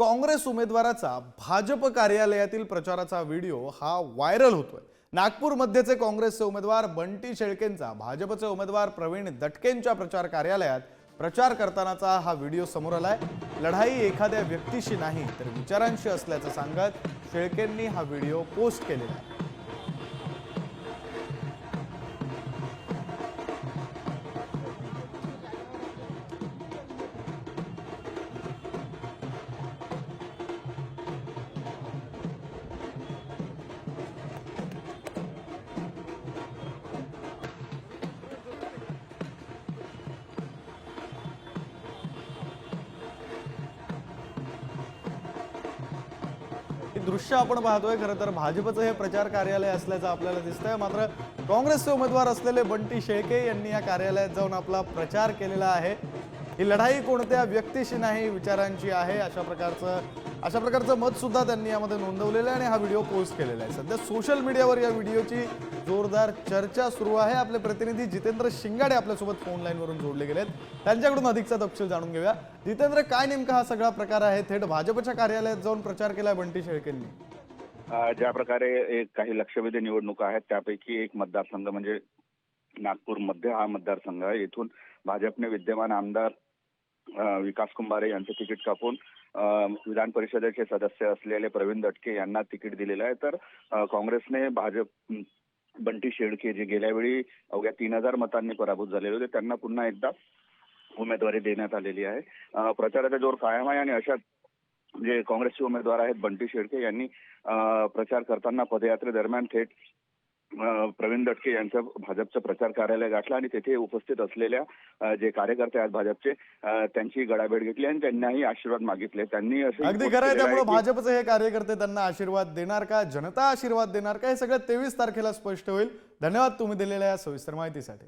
काँग्रेस उमेदवाराचा भाजप कार्यालयातील प्रचाराचा व्हिडिओ हा व्हायरल होतोय. नागपूरमध्येचे काँग्रेसचे उमेदवार बंटी शेळकेंचा भाजपचे उमेदवार प्रवीण दटकेंच्या प्रचार कार्यालयात प्रचार करतानाचा हा व्हिडिओ समोर आलाय. लढाई एखाद्या व्यक्तीशी नाही तर विचारांशी असल्याचं सांगत शेळकेंनी हा व्हिडिओ पोस्ट केलेला आहे. हे दृश्य आपण पाहतोय. खरं तर भाजपचं हे प्रचार कार्यालय असल्याचं आपल्याला दिसतंय. मात्र काँग्रेसचे उमेदवार असलेले बंटी शेळके यांनी या कार्यालयात जाऊन आपला प्रचार केलेला आहे. ही लढाई कोणत्या व्यक्तीशी नाही विचारांची आहे अशा प्रकारचं अशा प्रकारचं मत सुद्धा त्यांनी यामध्ये नोंदवलेलं आहे आणि हा व्हिडिओ पोस्ट केलेला आहे. सध्या सोशल मीडियावर या व्हिडिओची जोरदार चर्चा सुरू आहे. आपले प्रतिनिधी जितेंद्र शिंगाडे आपल्यासोबत फोन लाईनवरून जोडले गेलेत. त्यांच्याकडून अधिकचा तपशील जाणून घेऊया. जितेंद्र काय नेमका हा सगळा प्रकार आहे? थेट भाजपच्या कार्यालयात जाऊन प्रचार केलाय बंटी शेळकेंनी. ज्या प्रकारे एक काही लक्षवेधी निवडणुका आहेत त्यापैकी एक मतदारसंघ म्हणजे नागपूरमध्ये हा मतदारसंघ आहे. येथून भाजपने विद्यमान आमदार विकास कुंभारे यांचे तिकीट कापून विधान परिषदेचे सदस्य असलेले प्रवीण दटके यांना तिकीट दिलेलं आहे. तर काँग्रेसने भाजप बंटी शेडके जे गेल्या वेळी अवघ्या तीन हजार मतांनी पराभूत झालेले होते त्यांना पुन्हा एकदा उमेदवारी देण्यात आलेली आहे. प्रचाराचा जोर कायम आहे आणि अशा जे काँग्रेसचे उमेदवार आहेत बंटी शेळके यांनी प्रचार करताना पदयात्रेदरम्यान थेट प्रवीण दटके यांचं भाजपचं प्रचार कार्यालय गाठलं आणि तेथे उपस्थित असलेल्या जे कार्यकर्ते आहेत भाजपचे त्यांची गडाभेट घेतली आणि त्यांनाही आशीर्वाद मागितले. त्यांनी असं अगदी खरं आहे त्यामुळे भाजपचे हे कार्यकर्ते त्यांना आशीर्वाद देणार का? जनता आशीर्वाद देणार का? हे सगळं तेवीस तारखेला स्पष्ट होईल. धन्यवाद तुम्ही दिलेल्या या सविस्तर माहितीसाठी.